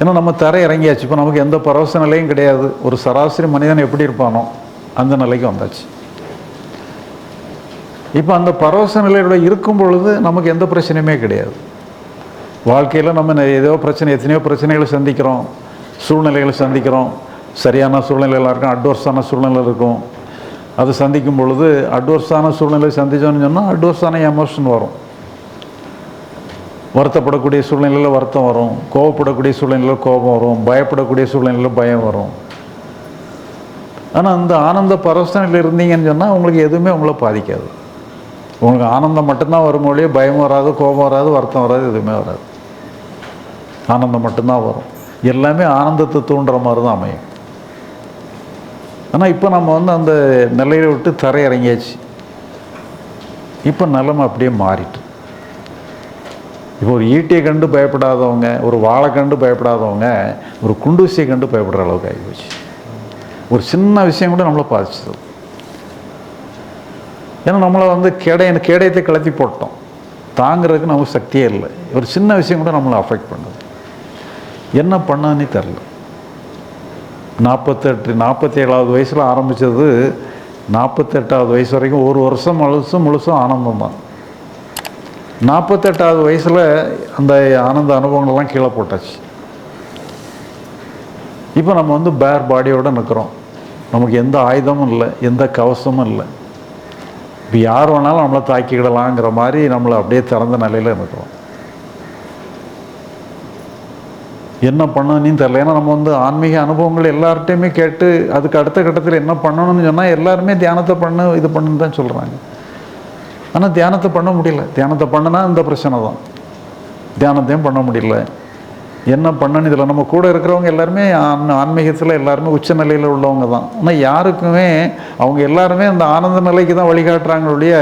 ஏன்னா நம்ம தரை இறங்கியாச்சு. இப்போ நமக்கு எந்த பரவச நிலையும் கிடையாது. ஒரு சராசரி மனிதன் எப்படி இருப்பானோ அந்த நிலைக்கு வந்தாச்சு. இப்போ அந்த பரவச நிலையோட இருக்கும் பொழுது நமக்கு எந்த பிரச்சனையுமே கிடையாது. வாழ்க்கையில் நம்ம ஏதோ பிரச்சனை எத்தனையோ பிரச்சனைகளை சந்திக்கிறோம். சூழ்நிலைகளை சந்திக்கிறோம். சரியான சூழ்நிலைகளாக இருக்கும் அட்வர்ஸான சூழ்நிலை இருக்கும். அது சந்திக்கும் பொழுது அட்வர்ஸான சூழ்நிலை சந்திச்சோன்னு சொன்னால் அட்வர்ஸான எமோஷன் வரும். வருத்தப்படக்கூடிய சூழ்நிலையில் வருத்தம் வரும். கோவப்படக்கூடிய சூழ்நிலையில் கோபம் வரும். பயப்படக்கூடிய சூழ்நிலையில் பயம் வரும். ஆனால் அந்த ஆனந்த பரவசனில் இருந்தீங்கன்னு சொன்னால் உங்களுக்கு எதுவுமே உங்களை பாதிக்காது. உங்களுக்கு ஆனந்தம் மட்டும்தான் வரும் மொழியே பயம் வராது கோபம் வராது வருத்தம் வராது எதுவுமே வராது. ஆனந்தம் மட்டும்தான் வரும். எல்லாமே ஆனந்தத்தை தூண்டுற மாதிரி தான் அமையும். ஆனால் இப்போ நம்ம வந்து அந்த நிலையை விட்டு தரையிறங்கியாச்சு. இப்போ நிலமை அப்படியே மாறிட்டு இப்போ ஒரு ஈட்டியை கண்டு பயப்படாதவங்க ஒரு வாழை கண்டு பயப்படாதவங்க ஒரு குண்டூசியை கண்டு பயப்படுற அளவுக்கு ஆகிப்போச்சு. ஒரு சின்ன விஷயம் கூட நம்மளை பாதிச்சது. ஏன்னா நம்மளை வந்து கேடை கேடயத்தை கிளத்தி போட்டோம். தாங்கிறதுக்கு நமக்கு சக்தியே இல்லை. ஒரு சின்ன விஷயம் கூட நம்மளை அஃபெக்ட் பண்ணுது. என்ன பண்ணான்னே தெரில நாற்பத்தெட்டு நாற்பத்தி ஏழாவது வயசில் ஆரம்பித்தது நாற்பத்தெட்டாவது வயசு வரைக்கும் ஒரு வருஷம் முழுசும் முழுசும் ஆனந்தம் தான் நாற்பத்தெட்டாவது வயசில் அந்த ஆனந்த அனுபவங்கள்லாம் கீழே போட்டாச்சு. இப்போ நம்ம வந்து பேர் பாடியோடு நிற்கிறோம் நமக்கு எந்த ஆயுதமும் இல்லை எந்த கவசமும் இல்லை. இப்போ யார் வேணாலும் நம்மளை தாக்கிக்கிடலாங்கிற மாதிரி நம்மளை அப்படியே திறந்த நிலையில் நிற்கிறோம் என்ன பண்ணணும்னு தெரில ஏன்னா நம்ம வந்து ஆன்மீக அனுபவங்கள் எல்லார்ட்டையுமே கேட்டு அதுக்கு அடுத்த கட்டத்தில் என்ன பண்ணணும்னு சொன்னால் எல்லாருமே தியானத்தை பண்ணு இது பண்ணுன்னு தான் சொல்கிறாங்க ஆனால் தியானத்தை பண்ண முடியல. தியானத்தை பண்ணனா இந்த பிரச்சனை தான். தியானத்தையும் பண்ண முடியல. என்ன பண்ணணும் இதில் நம்ம கூட இருக்கிறவங்க எல்லாருமே ஆன் ஆன்மீகத்தில் எல்லாருமே உச்ச நிலையில் உள்ளவங்க தான். ஆனால் யாருக்குமே அவங்க எல்லாருமே அந்த ஆனந்த நிலைக்கு தான் வழிகாட்டுறாங்களுடைய ஒழிய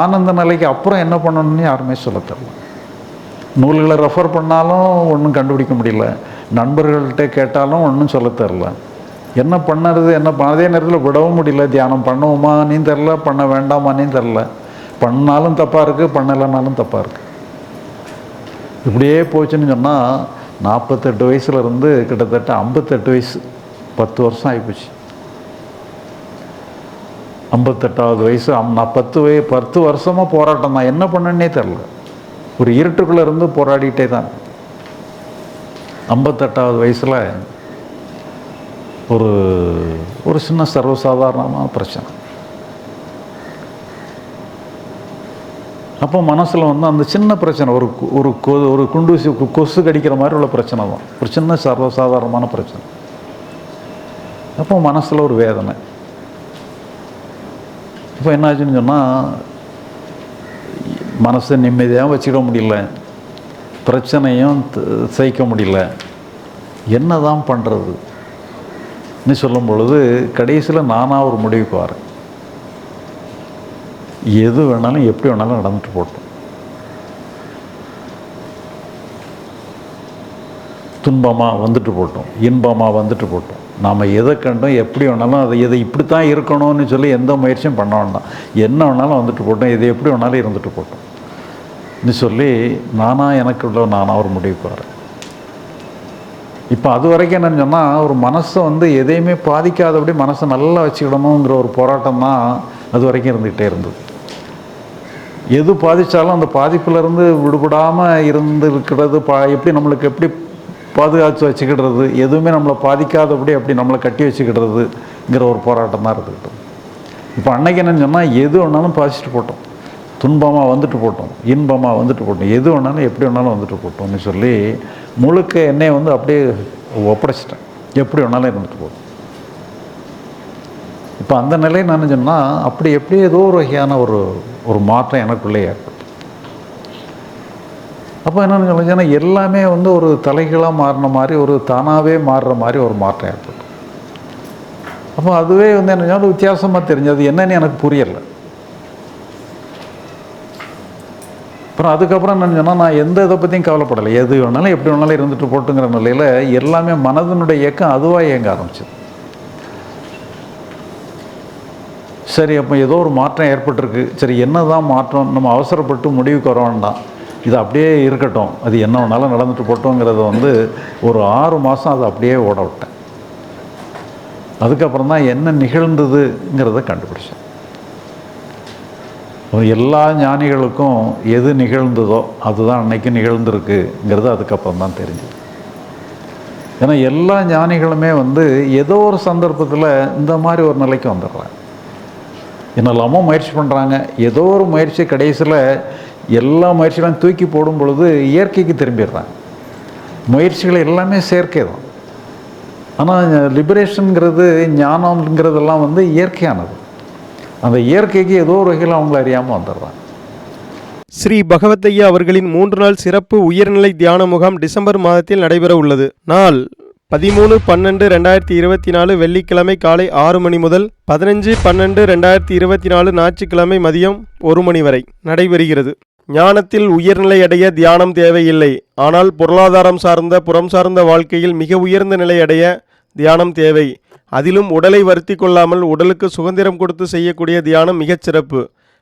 ஆனந்த நிலைக்கு அப்புறம் என்ன பண்ணணும்னு யாருமே சொல்ல தெரியல. நூல்களை ரெஃபர் பண்ணாலும் ஒன்றும் கண்டுபிடிக்க முடியல. நண்பர்கள்ட்ட கேட்டாலும் ஒன்றும் சொல்ல தெரில என்ன பண்ணுறது என்ன அதே நேரத்தில் விடவும் முடியல. தியானம் பண்ணுவோமான்னு தெரில பண்ண வேண்டாமான்னு தெரில பண்ணாலும் தப்பாக இருக்குது பண்ணலைனாலும் தப்பாக இருக்குது இப்படியே போச்சுன்னு சொன்னால் நாற்பத்தெட்டு வயசுல இருந்து கிட்டத்தட்ட ஐம்பத்தெட்டு வயசு பத்து வருஷம் ஆகிப்போச்சு ஐம்பத்தெட்டாவது வயசு அம் நான் பத்து வய பத்து வருஷமாக போராட்டம் தான். என்ன பண்ணனே தெரில ஒரு இருட்டுக்குள்ளே இருந்து போராடிட்டே தான். ஐம்பத்தெட்டாவது வயசில் ஒரு ஒரு சின்ன சர்வசாதாரணமான பிரச்சனை. அப்போ மனசில் வந்து அந்த சின்ன பிரச்சனை ஒரு ஒரு கொ- ஒரு குண்டூசி கு- கொசு கடிக்கிற மாதிரி உள்ள பிரச்சனை தான். ஒரு சின்ன சர்வசாதாரணமான பிரச்சனை. அப்போ மனசில் ஒரு வேதனை. இப்போ என்னாச்சுன்னு சொன்னால் மனசை நிம்மதியாக வச்சுக்க முடியல. பிரச்சனையும் சகிக்க முடியல. என்ன தான் பண்ணுறது சொல்லும் பொழுது கடைசியில் நானாக ஒரு முடிவுக்கு வரேன். எது வேணாலும் எப்படி வேணாலும் நடந்துட்டு போட்டோம் துன்பமாக வந்துட்டு போட்டோம் இன்பமாக வந்துட்டு போட்டோம் நாம் எதை கண்டோம் எப்படி வேணாலும் அதை எதை இப்படி தான் இருக்கணும்னு சொல்லி எந்த முயற்சியும் பண்ண வேண்டாம். என்ன வேணாலும் வந்துட்டு போட்டோம் இது எப்படி வேணாலும் இருந்துட்டு போட்டோம் சொல்லி நானாக எனக்கு உள்ள நானாக ஒரு முடிவுக்கு வரேன். இப்போ அது வரைக்கும் என்னன்னு சொன்னால் ஒரு மனசை வந்து எதையுமே பாதிக்காதபடி மனசை நல்லா வச்சுக்கிடணுங்கிற ஒரு போராட்டம் தான் அது வரைக்கும் இருந்துக்கிட்டே இருந்தது. எது பாதித்தாலும் அந்த பாதிப்பிலிருந்து விடுபடாமல் இருந்து இருக்கிறது பா எப்படி நம்மளுக்கு எப்படி பாதுகாத்து வச்சுக்கிடுறது? எதுவுமே நம்மளை பாதிக்காதபடி அப்படி நம்மளை கட்டி வச்சுக்கிடுறதுங்கிற ஒரு போராட்டம் தான் இருந்துக்கிட்டோம் இப்போ அன்னைக்கு என்னன்னு சொன்னால் எது வேணாலும் பாதிச்சுட்டு போட்டோம். துன்பமாக வந்துட்டு போட்டோம். இன்பமாக வந்துட்டு போட்டோம். எது வேணாலும் எப்படி வேணாலும் வந்துட்டு போட்டோம்னு சொல்லி முழுக்க என்னை வந்து அப்படியே ஒப்படைச்சிட்டேன். எப்படி வேணாலும் இருந்துட்டு போட்டோம். இப்போ அந்த நிலை நான் சொன்னால் அப்படி எப்படி ஏதோ ஒரு வகையான ஒரு ஒரு மாற்றம் எனக்குள்ளே ஏற்படும் அப்போ என்னென்னு சொல்லுச்சுன்னா எல்லாமே வந்து ஒரு தலைகீழாக மாறின மாதிரி ஒரு தானாகவே மாறுற மாதிரி ஒரு மாற்றம் ஏற்படும் அப்போ அதுவே வந்து என்ன சொன்னால் வித்தியாசமாக தெரிஞ்சது. என்னன்னு எனக்கு புரியலை. அப்புறம் அதுக்கப்புறம் என்ன சொன்னால் நான் எந்த இதை பற்றியும் கவலைப்படலை. எது வேணாலும் எப்படி வேணாலும் இருந்துட்டு போட்டுங்கிற நிலையில் எல்லாமே மனதினுடைய இயக்கம் அதுவாக இயங்க ஆரம்பிச்சது. சரி அப்போ ஏதோ ஒரு மாற்றம் ஏற்பட்டிருக்கு. சரி என்ன தான் மாற்றம்? நம்ம அவசரப்பட்டு முடிவுக்கு வர வேண்டாம். இது அப்படியே இருக்கட்டும். அது என்ன வேணாலும் நடந்துட்டு போட்டோங்கிறத வந்து ஒரு ஆறு மாதம் அதை அப்படியே ஓட விட்டேன். அதுக்கப்புறம் தான் என்ன நிகழ்ந்ததுங்கிறத கண்டுபிடிச்சேன். எல்லா ஞானிகளுக்கும் எது நிகழ்ந்ததோ அதுதான் அன்னைக்கு நிகழ்ந்திருக்குங்கிறது அதுக்கப்புறம் தான் தெரிஞ்சது. ஏன்னா எல்லா ஞானிகளுமே வந்து ஏதோ ஒரு சந்தர்ப்பத்தில் இந்த மாதிரி ஒரு நிலைக்கு வந்துடுறாங்க. என்னெல்லாமோ முயற்சி பண்ணுறாங்க ஏதோ ஒரு முயற்சி கடைசியில் எல்லா முயற்சிகளும் தூக்கி போடும் பொழுது இயற்கைக்கு திரும்பிடுறாங்க. முயற்சிகள் எல்லாமே செயற்கை தான். ஆனால் லிபரேஷனுங்கிறது ஞானம்ங்கிறதெல்லாம் வந்து இயற்கையானது. அந்த இயற்கைக்கு ஏதோ ஒரு வகையில் அவங்கள அறியாமல் வந்துடுறாங்க. ஸ்ரீ பகவத்தையா அவர்களின் மூன்று நாள் சிறப்பு உயர்நிலை தியான முகாம் டிசம்பர் மாதத்தில் நடைபெற உள்ளது நாள் பதிமூணு பன்னெண்டு ரெண்டாயிரத்தி இருபத்தி நாலு வெள்ளிக்கிழமை காலை ஆறு மணி முதல் பதினஞ்சு பன்னெண்டு ரெண்டாயிரத்தி இருபத்தி நாலு ஞாயிற்றுக்கிழமை மதியம் ஒரு மணி வரை நடைபெறுகிறது. ஞானத்தில் உயர்நிலை அடைய தியானம் தேவையில்லை. ஆனால் பொருளாதாரம் சார்ந்த புறம் சார்ந்த வாழ்க்கையில் மிக உயர்ந்த நிலை அடைய தியானம் தேவை. அதிலும் உடலை வருத்தி கொள்ளாமல் உடலுக்கு சுதந்திரம் கொடுத்து செய்யக்கூடிய தியானம் மிகச் சிறப்பு.